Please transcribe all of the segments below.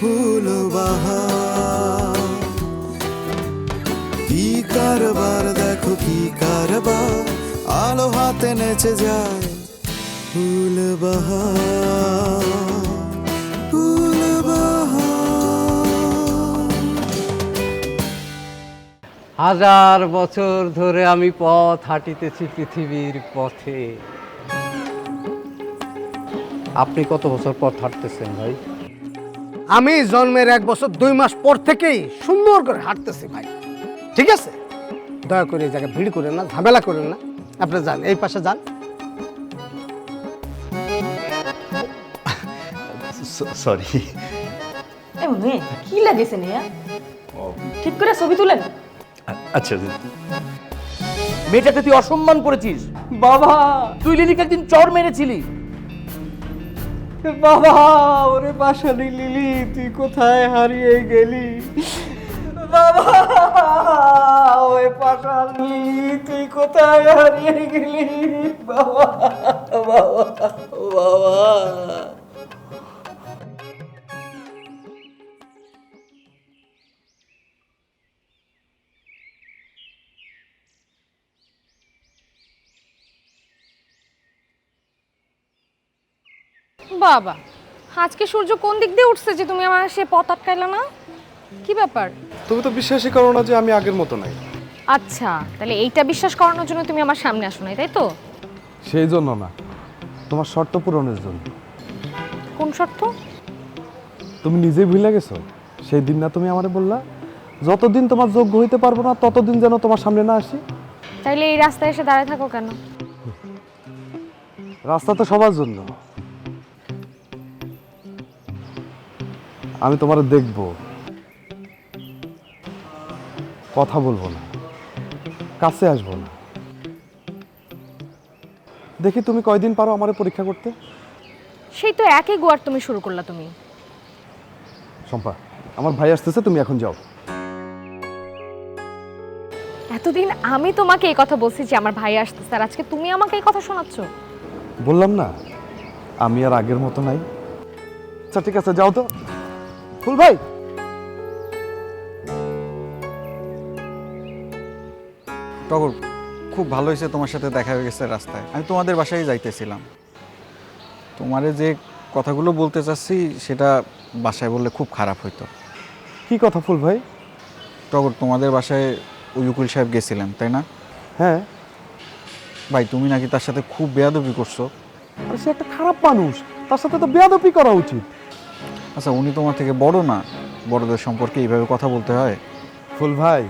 ফুল বাহার কি কারবার, দেখো কি কারবার। আলো হাতে নেচে যায় ফুল বাহার ফুল হাজার বছর ধরে আমি পথ হাঁটিতেছি পৃথিবীর পথে। আপনি কত বছর পথ হাঁটতেছেন ভাই? আমি জন্মের এক বছর দুই মাস পর থেকেই সুন্দর করে হাঁটতেছি ভাই। ঠিক আছে? দয়া করে এই জায়গায় ভিড় করেন না ঝামেলা করেন না। আপনি যান এই পাশে যান। সরি এমন কি লাগেছে নিয়া? ঠিক করে ছবি তুলেন। আচ্ছা। মেয়েটাকে তুই অসম্মান করেছিস? বাবা তুই লিলিকে একদিন চর মেরেছিলি। বাবা, ওরে পাশালি লিলি, তুই কোথায় হারিয়ে গেলি? বাবা ওই পাশালি তুই কোথায় হারিয়ে গেলি? বাবা বাবা বাবা। বাবা আজকে সূর্য কোন দিক দিয়ে উঠছে যে তুমি আমার সে পথ আটকাইলা না? কি ব্যাপার? তুমি তো বিশ্বাসই করো না যে আমি আগের মতো নাই। আচ্ছা তাহলে এইটা বিশ্বাস করানোর জন্য তুমি আমার সামনে আসো নাই তাই তো? সেই জন্য না তোমার শর্ত পূরণের জন্য। কোন শর্ত? তুমি নিজেই ভুলে গেছো? সেই দিন না তুমি আমারে বললা যতদিন তোমার যোগ্য হইতে পারব না ততদিন যেন তোমার সামনে না আসি। তাইলে এই রাস্তায় এসে দাঁড়ায় থাকো কেন? রাস্তা তো সবার জন্য। আমি তোমার দেখব। কথা বলব না। কাছে আসব না। দেখি তুমি কয়দিন পারো আমারে পরীক্ষা করতে? সেই তো একই গোয়ার তুমি শুরু করলা তুমি। শম্পা আমার ভাই আসতেছে তুমি এখন যাও। এতদিন আমি তোমাকে এই কথা বলছি যে আমার ভাই আসতেছে আর আজকে তুমি আমাকে এই কথা শোনাচ্ছ। বললাম না আমি আর আগের মতো নাই। আচ্ছা ঠিক আছে যাও তো। ফুল ভাই। টগর খুব ভালো হয়েছে তোমার সাথে দেখা হয়ে গেছে রাস্তায়। আমি তোমাদের বাসায় যাইতেছিলাম। তোমারে যে কথাগুলো বলতে চাচ্ছি সেটা বাসায় বললে খুব খারাপ হইতো। কি কথা ফুল ভাই? টগর তোমাদের বাসায় উকিল সাহেব গেছিলেন তাই না? হ্যাঁ। ভাই তুমি নাকি তার সাথে খুব বেয়াদবি করছ? আরে সে একটা খারাপ মানুষ তার সাথে তো বেয়াদপি করা উচিত। আচ্ছা উনি তোমার থেকে বড় না? বড়দের সম্পর্কে এইভাবে কথা বলতে হয়? ফুল ভাই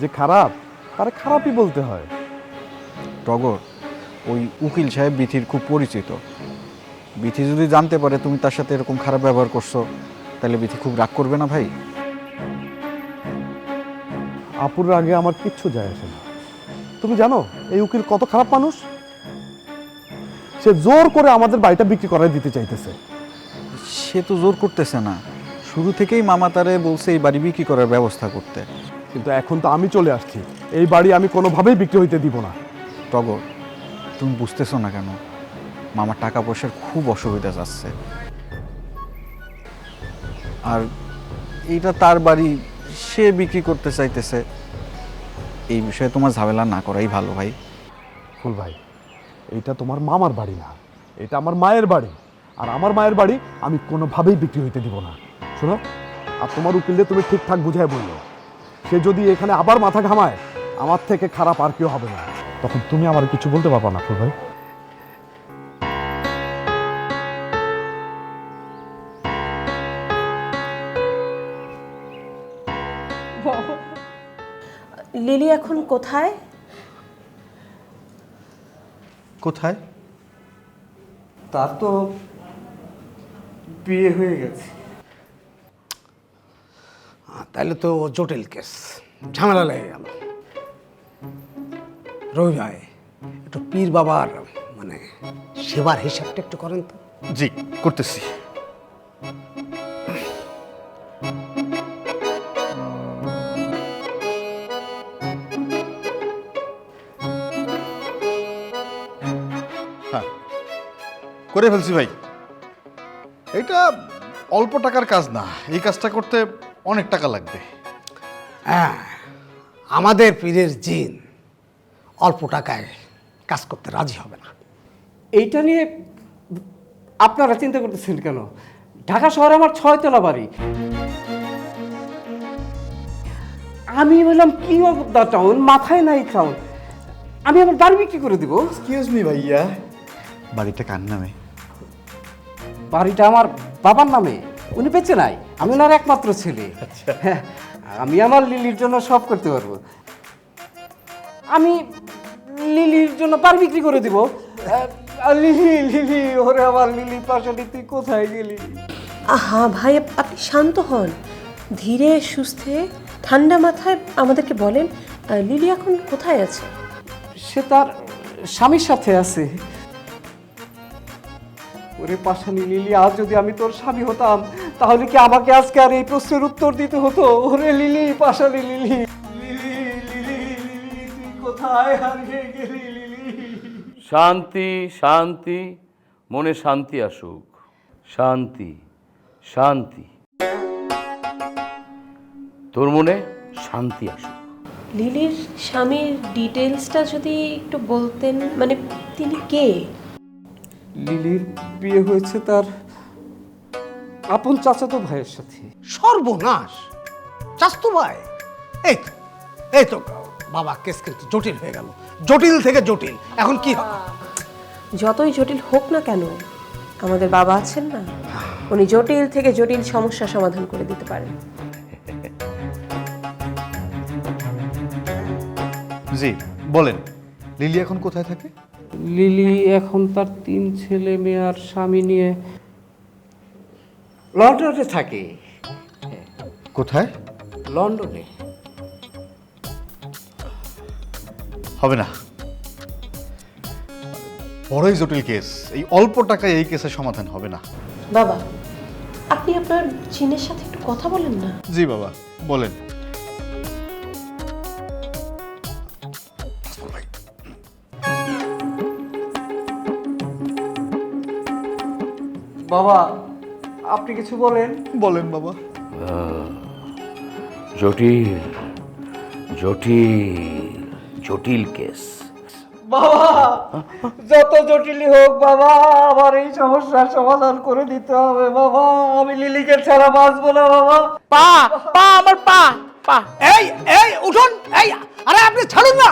যে খারাপ তারে খারাপই বলতে হয়। টগর ওই উকিল সাহেব বিথির খুব পরিচিত। বিথি যদি জানতে পারে তুমি তার সাথে এরকম খারাপ ব্যবহার করছ তাহলে বিথি খুব রাগ করবে না ভাই? আপুর আগে আমার কিচ্ছু যায় আসে না। তুমি জানো এই উকিল কত খারাপ মানুষ? সে জোর করে আমাদের বাড়িটা বিক্রি করাই দিতে চাইতেছে। সে তো জোর করতেছে না। শুরু থেকেই মামা তারে বলছে এই বাড়ি বিক্রি করার ব্যবস্থা করতে। কিন্তু এখন তো আমি চলে আসছি। এই বাড়ি আমি কোনোভাবেই বিক্রি হইতে দিব না। টগর তুমি বুঝতেছো না কেন? মামার টাকা পয়সার খুব অসুবিধা যাচ্ছে। আর এইটা তার বাড়ি সে বিক্রি করতে চাইতেছে। এই বিষয়ে তোমার ঝামেলা না করাই ভালো ভাই। ফুল ভাই এইটা তোমার মামার বাড়ি না। এটা আমার মায়ের বাড়ি। আর আমার মায়ের বাড়ি আমি কোনোভাবেই বিক্রি হইতে দিব না। শোনো আর তোমার উকিলদের তুমি ঠিকঠাক বুঝায় বলল। সে যদি এখানে আবার মাথা ঘামায় আমার থেকে খারাপ আর কেউ হবে না। তখন তুমি আমার কিছু বলতে পারবা না ফুল ভাই লিলি এখন কোথায়? কোথায়? তার তো বিয়ে হয়ে গেছে। তাহলে তো জটিল কেস। ঝামেলা লেগে গেল রবি ভাই একটু পীর বাবার মানে সেবার হিসাবটা একটু করেন তো। জি করতেছি। হ্যাঁ করে ফেলছি ভাই। এটা অল্প টাকার কাজ না এই কাজটা করতে অনেক টাকা লাগবে। হ্যাঁ আমাদের পীরের জিন অল্প টাকায় কাজ করতে রাজি হবে না। এইটা নিয়ে আপনারা চিন্তা করতেছেন কেন? ঢাকা শহরে আমার ছয়তলা বাড়ি। আমি বললাম কি অফ দ্য টাউন মাথায় নাই টাউন আমি আমার বাড়ি বিক্রি করে দিব। এক্সকিউজ মি ভাইয়া বাড়িটা কার নামে? বাড়িটা আমার বাবার নামে। উনি বেঁচে নাই। আমি ওনার একমাত্র ছেলে। হ্যাঁ, আমি আমার লিলির জন্য সব করতে পারব। আমি লিলির জন্য পার বিক্রি করে দিব। লিলি লিলি ওরে আমার লিলি পাশালি তুই কোথায় গেলি? আহা ভাই আপনি শান্ত হন। ধীরে সুস্থে ঠান্ডা মাথায় আমাদেরকে বলেন লিলি এখন কোথায় আছে? সে তার স্বামীর সাথে আছে। ওরে পাশানি লিলি আজ যদি আমি তোর স্বামী হতাম তাহলে কি আমাকে আজকে আর এই প্রশ্নের উত্তর দিতে হতো? ওরে লিলি পাশানি লিলি। লিলি লিলি লিলি তুই কোথায় হারিয়ে গেলি লিলি? শান্তি শান্তি মনে শান্তি আসুক। শান্তি শান্তি। তোর মনে শান্তি আসুক। লিলির স্বামীর ডিটেলসটা যদি একটু বলতেন মানে তিনি কে? লিলির বিয়ে হয়েছে তার আপন চাচাতো ভাইয়ের সাথে। সর্বনাশ। চাস্তু ভাই? এই তো এই তো বাবা কেস কিন্তু জটিল হয়ে গেল। জটিল থেকে জটিল। এখন কি হবে? যতই জটিল হোক না কেন আমাদের বাবা আছেন না। উনি জটিল থেকে জটিল সমস্যা সমাধান করে দিতে পারেন। জি বলেন লিলি এখন কোথায় থাকে? লিলি এখন তার তিন ছেলে মেয়ে আর স্বামী নিয়ে লন্ডনে থাকে। কোথায়? লন্ডনে। হবে না। বড়ই জটিল কেস। এই অল্প টাকায় এই কেসের সমাধান হবে না। বাবা আপনি আপনার জিনের সাথে একটু কথা বলেন না। জি বাবা বলেন। বাবা আপনি কিছু বলেন? বলেন বাবা। জটিল জটিল জটিল কেস। বাবা যত জটিলই হোক বাবা আমার এই সমস্যার সমাধান করে দিতে হবে বাবা। আমি লিলিকে ছাড়া বাঁচবো না বাবা। পা পা আমার পা পা। এই এই উঠুন এই আরে আপনি ছাড়ুন না।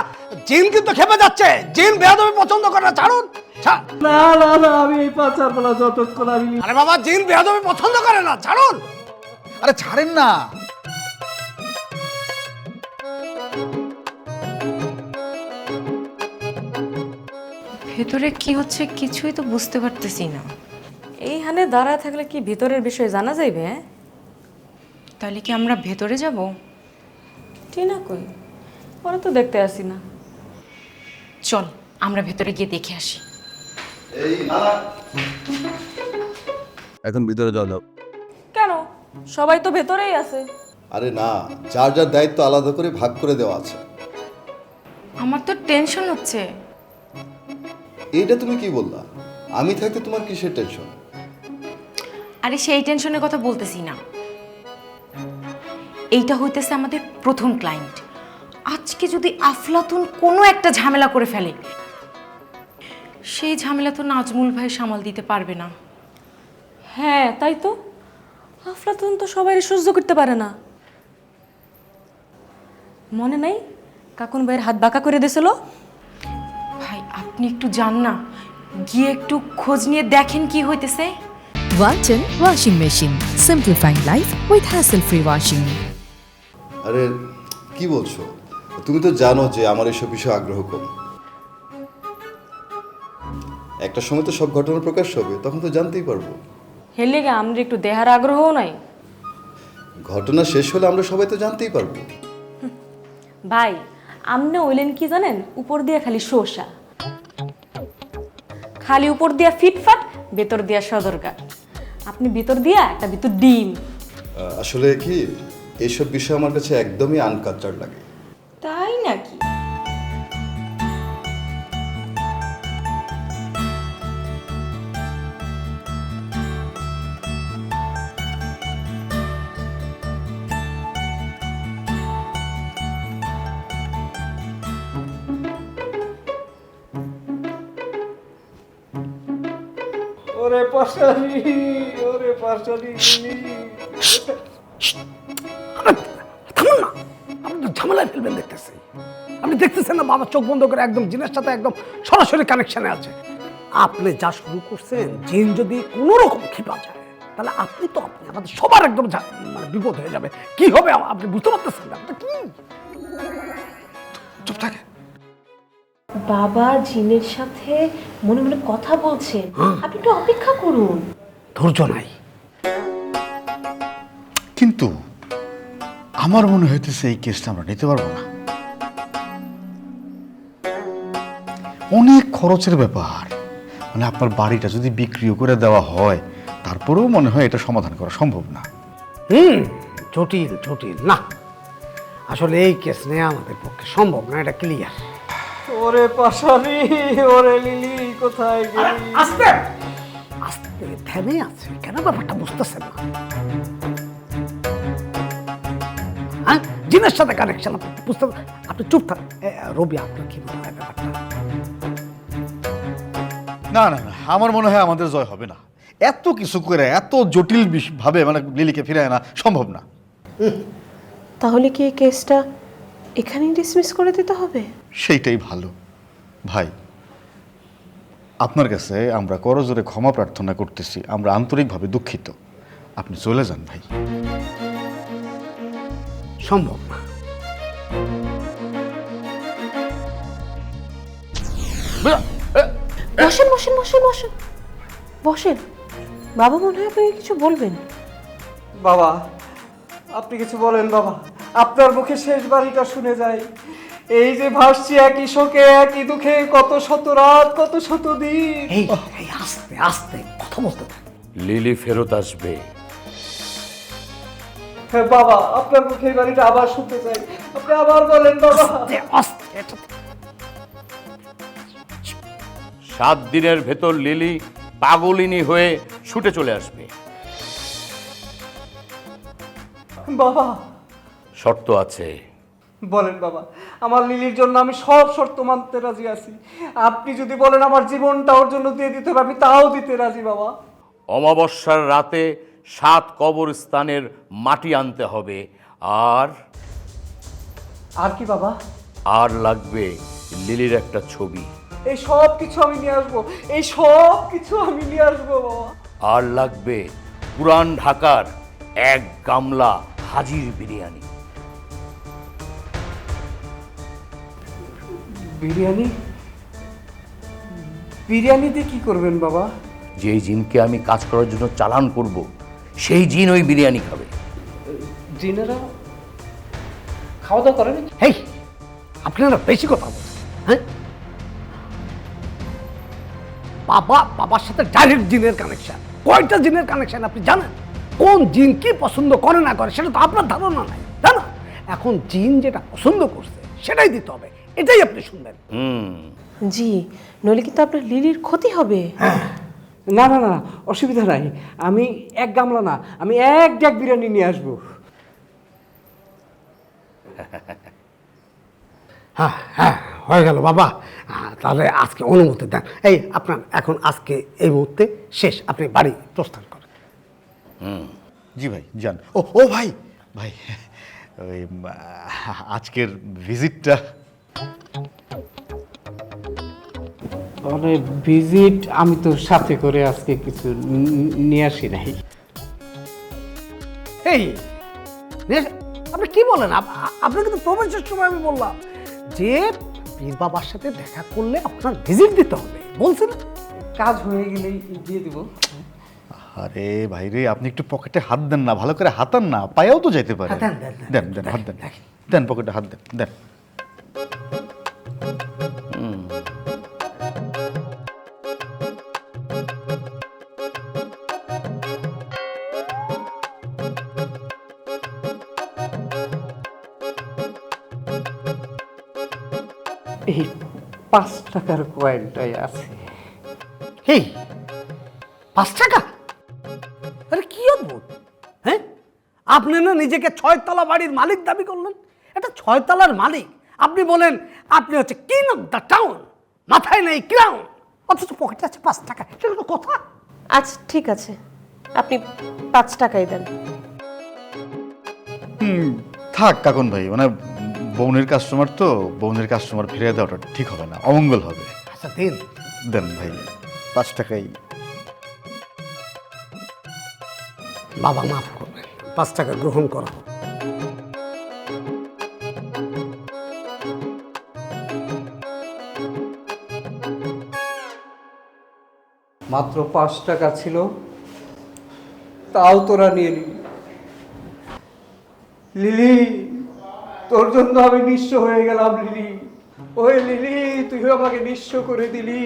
জিন কিন্তু খেপে যাচ্ছে। জিন বেয়াদবি পছন্দ করে না ছাড়ুন। ছা- না না না আমি এই পা ছাড়বো না যতক্ষণ আমি আরে বাবা জিন বেয়াদবি পছন্দ করে না ছাড়ুন। আরে ছাড়েন না। ভেতরে কি হচ্ছে কিছুই তো বুঝতে পারতেছি না। এইখানে দাঁড়ায় থাকলে কি ভিতরের বিষয়ে জানা যাইবে হ্যাঁ? তাহলে কি আমরা ভেতরে যাব? টিনা কই? ওরা তো দেখতে আসি না। চল আমরা ভেতরে গিয়ে দেখে আসি। এখন ভিতরে যাওয়া যাও। কেন? সবাই তো ভেতরেই আছে। আরে না যার যার দায়িত্ব আলাদা করে ভাগ করে দেওয়া আছে। আমার তো টেনশন হচ্ছে। এইটা তুমি কি বললা? আমি থাকতে তোমার কিসের টেনশন? আরে সেই টেনশনের কথা বলতেছি না। এইটা হইতেছে আমাদের প্রথম ক্লায়েন্ট আজকে যদি আফলাতুন কোনো একটা ঝামেলা করে ফেলে সেই ঝামেলা তো নাজমুল ভাই সামাল দিতে পারবে না। হ্যাঁ তাই তো? আফলাতুন তো সবাই সহ্য করতে পারে না। মনে নাই কাকুন ভাইয়ের হাত বাঁকা করে দিয়েছিল? ভাই আপনি একটু যান না। গিয়ে একটু খোঁজ নিয়ে দেখেন কি হইতেছে। Walton Washing Machine. Simplifying life with hassle-free washing আরে কি বলছো? তুমি তো জানো যে আমার এসব বিষয়ে আগ্রহ কম। একটা সময় তো সব ঘটনা প্রকাশ হবে তখন তো জানতেই পারব। হেলে গে আমরা একটু দেহার আগ্রহও নাই। ঘটনা শেষ হলে আমরা সবাই তো জানতেই পারব। ভাই আমনে ওইলেন কি জানেন? উপর দিয়া খালি শোষা। খালি উপর দিয়া ফিটফাট ভেতর দিয়া সদরগা আপনি ভিতর দিয়া একটা ভিতর ডিম। আসলে কি এইসব বিষয় আমার কাছে একদমই আনকালচার লাগে। তাই নাকি? ওরে পাশালি ওরে পাশালি আপনি ঝামেলায় ফেলবেন দেখতেছি। দেখতেছেন না, বাবা চোখ বন্ধ করে একদম জিনের সাথে একদম সরাসরি কানেকশনে আছে। আপনি যা শুরু করছেন, জিন যদি কোনো রকম খেপা যায়, তাহলে আপনি তো আপনি, আমাদের সবার একদম মানে বিপদ হয়ে যাবে। কি হবে, আপনি বুঝতে পারতেছেন না কি? চুপ থাকে বাবা জিনের সাথে মনে মনে কথা বলছেন আপনি একটু অপেক্ষা করুন। ধৈর্য নাই। কিন্তু আমার মনে হইতেছে এই কেসটা আমরা নিতে পারব না। অনেক খরচের ব্যাপার। মানে আপনার বাড়িটা যদি বিক্রিও করে দেওয়া হয় তারপরেও মনে হয় এটা সমাধান করা সম্ভব না। হুম জটিল জটিল। না আসলে এই কেস নেওয়া আমাদের পক্ষে সম্ভব না এটা ক্লিয়ার ওরে পাশালি ওরে লিলি কোথায় গেলি? আস্তে! আস্তে থেমে আছে কেন? ব্যাপারটা বুঝতেছেন না। হ্যাঁ? জিনের সাথে কানেকশন আপনি বুঝতে আপনি চুপ থাক। রবি আপনার কি মনে হয় ব্যাপারটা? না না না আমার মনে হয় আমাদের জয় হবে না। এত কিছু করে এত জটিল ভাবে মানে লিলিকে ফিরে আনা সম্ভব না। তাহলে কি এই কেসটা এখানেই ডিসমিস করে দিতে হবে? সেইটাই ভালো। ভাই আপনার কাছে আমরা করজোরে ক্ষমা প্রার্থনা করতেছি আমরা আন্তরিকভাবে দুঃখিত। আপনি চলে যান ভাই। সম্ভব না। বসেন বসেন বসেন বসেন। বসেন। বাবা মনে হয় আপনাকে কিছু বলবেন। বাবা আপনি কিছু বলেন বাবা। আপনার মুখে শেষ বাড়িটা শুনে যাই। এই যে ভাসছি একই শোকে একই দুঃখে কত শত রাত কত শত দিন। এই এই আস্তে আস্তে কথা বলতে থাক। লিলি ফেরত আসবে। হ্যাঁ বাবা আপনার মুখে এই বাড়িটা আবার শুনতে চাই। আপনি আবার বলেন বাবা। আস্তে আস্তে এটা সাত দিনের ভেতর লিলি পাগলিনী হয়ে ছুটে চলে আসবে। বাবা শর্ত আছে। বলেন বাবা আমার লিলির জন্য আমি সব শর্ত মানতে রাজি আছি। আপনি যদি বলেন আমার জীবনটা ওর জন্য দিয়ে দিতে হবে আমি তাও দিতে রাজি বাবা। অমাবস্যার রাতে সাত কবরস্থানের মাটি আনতে হবে। আর? আর কি বাবা? আর লাগবে লিলির একটা ছবি। এই সব কিছু আমি নিয়ে আসব এই সব কিছু আমি নিয়ে আসব বাবা। আর লাগবে পুরান ঢাকার এক গামলা হাজির বিরিয়ানি। বিরিয়ানি? বিরিয়ানি দিয়ে কি করবেন বাবা? যেই জিনকে আমি কাজ করার জন্য চালান করব সেই জিন ওই বিরিয়ানি খাবে। জিনেরা খাওয়া দাওয়া করেন? এই আপনারা বেশি কথা বলছেন হ্যাঁ? বাবা বাবার সাথে ডাইরেক্ট জিনের কানেকশন কয়টা জিনের কানেকশন আপনি জানেন? কোন জিন কি পছন্দ করে না করে সেটা তো আপনার ধারণা নাই তাই না? এখন জিন যেটা পছন্দ করছে সেটাই দিতে হবে। এটাই আপনি শুনবেন হুম। জি নইলে কিন্তু আপনার লিলির ক্ষতি হবে। না না না অসুবিধা নাই। আমি এক গামলা না আমি এক ড্যাক বিরিয়ানি নিয়ে আসব। হ্যাঁ হ্যাঁ হয়ে গেল বাবা। হ্যাঁ, তাহলে আজকে অনুমতি দেন। এই আপনার এখন আজকে এই মুহূর্তে শেষ আপনি বাড়ি প্রস্থান করেন। জি ভাই যান। ও ও ভাই ভাই ওই আজকের ভিজিটটা মানে ভিজিট আমি তো সাথে করে আজকে কিছু নিয়ে আসি নাই। এই আপনি কি বলেন? আপনাকে তো প্রবেশের সময় আমি বললাম যে পীর বাবার সাথে দেখা করলে আপনার ভিজিট দিতে হবে। বলছেন? কাজ হয়ে গেলেই দিয়ে দিব। আরে ভাই রে আপনি একটু পকেটে হাত দেন না ভালো করে হাতান না পায়েও তো যেতে পারে। দেন দেন হাত দেন। দেন পকেটে হাত দেন দেন। এই পাঁচ টাকার কয়েনটাই আছে। এই পাঁচ টাকা? আরে কি অদ্ভুত হ্যাঁ? আপনি না নিজেকে ছয়তলা বাড়ির মালিক দাবি করলেন? এটা ছয়তলার মালিক। আপনি বলেন আপনি হচ্ছে কিং অফ দ্য টাউন মাথায় নেই ক্রাউন অথচ পকেটে আছে পাঁচ টাকা। সেটা তো কথা। আচ্ছা ঠিক আছে। আপনি পাঁচ টাকাই দেন। হুম, থাক কাকুন ভাই মানে বৌনের কাস্টমার তো বৌনের কাস্টমার ফিরিয়ে দেওয়াটা ঠিক হবে না অমঙ্গল হবে। আচ্ছা দিন। দেন ভাই পাঁচ টাকাই। বাবা মাফ করবেন পাঁচ টাকা গ্রহণ করা। মাত্র পাঁচ টাকা ছিল তাও তোরা নিয়ে নিলি। লিলি! তোর জন্য আমি নিঃস্ব হয়ে গেলাম লিলি। ওই লিলি তুই আমাকে নিঃস্ব করে দিলি।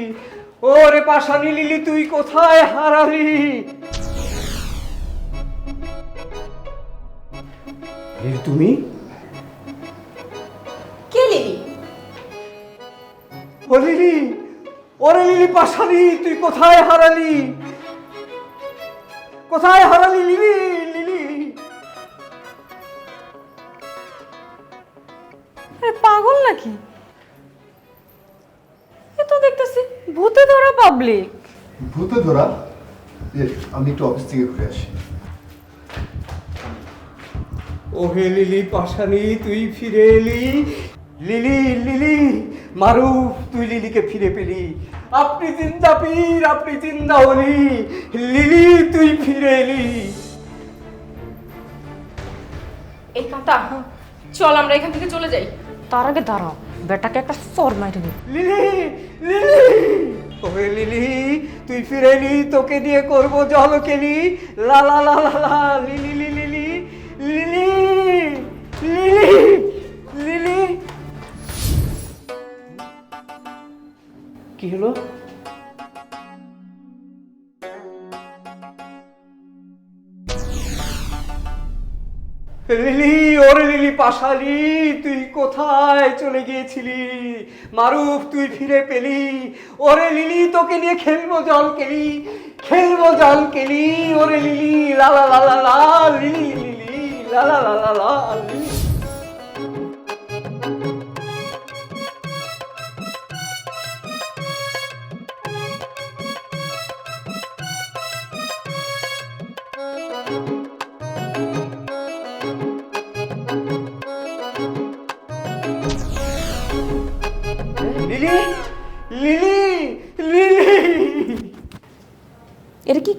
ওরে পাশানি লিলি তুই কোথায় হারালি? তুমি? কে লিলি? ও লিলি ওরে লিলি পাশানি তুই কোথায় হারালি? কোথায় হারালি লিলি লিলি? নাকি? এ তো দেখতেছি ভূতে ধরা পাবলিক ভূতে ধরা? আমি একটু অফিস থেকে ঘুরে আসি। ওহে লিলি পাশানি তুই ফিরে এলি। লিলি লিলি মারুফ তুই লিলিকে ফিরে পেলি। আপনি চিন্তা পীর আপনি চিন্তা হলি লিলি তুই ফিরে এলি। এই কথা চল আমরা এখান থেকে চলে যাই। তার আগে দাঁড়াও, বেটাকে একটা সর মারি লিলি লিলি ওহে লিলি, তুই ফিরে তোকে দিয়ে করব জল কেলি লা লা লা লা লা, Lily Lily Lily Lily Lily. কি হলো? লিলি ওরে লিলি পাশালি, তুই কোথায় চলে গিয়েছিলি? মারুফ, তুই ফিরে পেলি। ওরে লিলি তোকে নিয়ে খেলব জল কেলি, খেলব জল কেলি। ওরে লিলি লালা লালা লা লিলি লিলি লালা লালা লা লিলি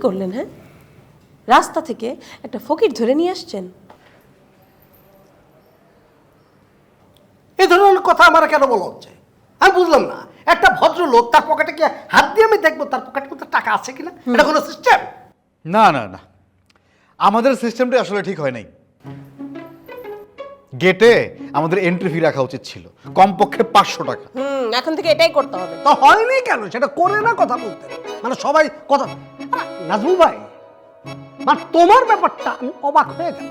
করলেন হ্যাঁ? রাস্তা থেকে একটা ফকির ধরে নিয়ে আসছেন। এই ধরনের কথা আমার কেন বলা হচ্ছে? আমি বুঝলাম না। একটা ভদ্রলোক তার পকেটে কি হাত দিয়ে আমি দেখব? তার পকেটে মধ্যে টাকা আছে কিনা? এটা কোনো সিস্টেম না না না। আমাদের সিস্টেমটা আসলে ঠিক হয় নাই। গেটে আমাদের এন্ট্রি ফি রাখা উচিত ছিল। কমপক্ষে পাঁচশো টাকা। হুম এখন থেকে এটাই করতে হবে। তো হয়নি কেন? সেটা করে না কথা বলতে। মানে সবাই কথা আরে, নাজমুল ভাই মানে তোমার ব্যাপারটা আমি অবাক হয়ে গেল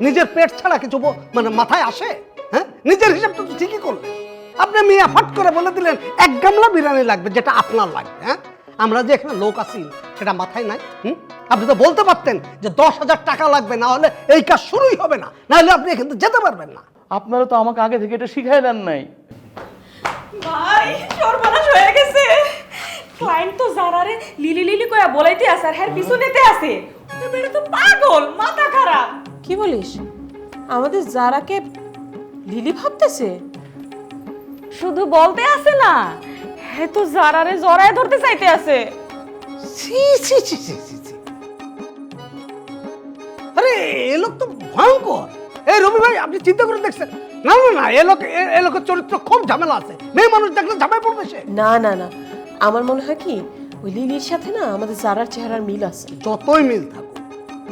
নিজের পেট ছাড়া কিছু মানে মাথায় আসে? হ্যাঁ? নিজের হিসাবটা তো ঠিকই করলেন আপনি মিয়া ফট করে বলে দিলেন এক গামলা বিরিয়ানি লাগবে যেটা আপনার লাগবে হ্যাঁ? আমরা যে এখানে লোক আছি সেটা মাথায় নাই হুম? আপনি তো বলতে পারতেন যে দশ হাজার টাকা লাগবে না হলে এই কাজ শুরুই হবে না না হলে আপনি এখান থেকে যেতে পারবেন না। আপনারা তো আমাকে আগে থেকে এটা শিখাই দেন নাই। ভাই সর্বনাশ হয়ে গেছে। ক্লায়েন্ট তো জারারে লিলি লিলি কয়া বলাইতে আছে আর হ্যার পিছু নিতে আছে। বেটা তো পাগল মাথা খারাপ। কি বলিস? আমাদের যারাকে লিলি ভাবতেছে? শুধু বলতে আছে না হ্যাঁ তো জারারে জড়ায় ধরতে চাইতে আছে। ছি ছি ছি ছি ছি ছি। আরে এ লোক তো ভয়ঙ্কর। এই রবি ভাই আপনি চিন্তা করে দেখছেন? না না না এ লোক এ- এ লোকের চরিত্র খুব ঝামেলা আছে। মেয়ে মানুষ দেখলে ঝামেলা পড়বে সে। না না না। আমার মনে হয় কি ওই লিলির সাথে না আমাদের জারার চেহারার মিল আছে। যতই মিল থাকুক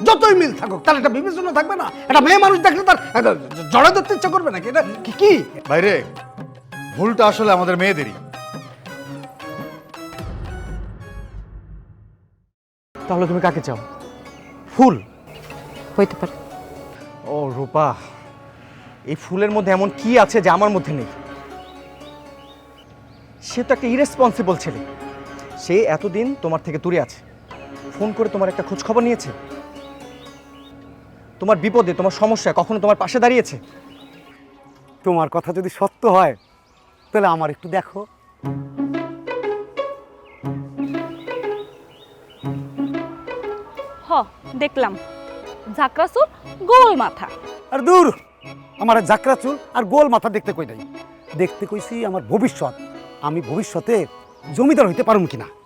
যতই মিল থাকুক তার একটা বিবেচনা থাকবে না? একটা মেয়ে মানুষ দেখলে তার জড়া ধরতে ইচ্ছা করবে নাকি? এটা কি কি? বাইরে ভুলটা আসলে আমাদের মেয়েদেরই। তাহলে তুমি কাকে চাও? ফুল? হইতে পারে। ও রূপা এই ফুলের মধ্যে এমন কি আছে যে আমার মধ্যে নেই? সে তো একটা ইরেসপন্সিবল ছেলে। সে এতদিন তোমার থেকে দূরে আছে। ফোন করে তোমার একটা খোঁজ খবর নিয়েছে। তোমার বিপদে তোমার সমস্যা কখনো তোমার পাশে দাঁড়িয়েছে? তোমার কথা যদি সত্য হয় তাহলে আমার একটু দেখো। হ, দেখলাম। ঝাঁকড়া চুল গোল মাথা। আর দূর, আমার ঝাঁকড়া চুল আর গোল মাথা দেখতে কই নাই? দেখতে কইছি আমার ভবিষ্যৎ। আমি ভবিষ্যতে জমিদার হইতে পারুম কিনা?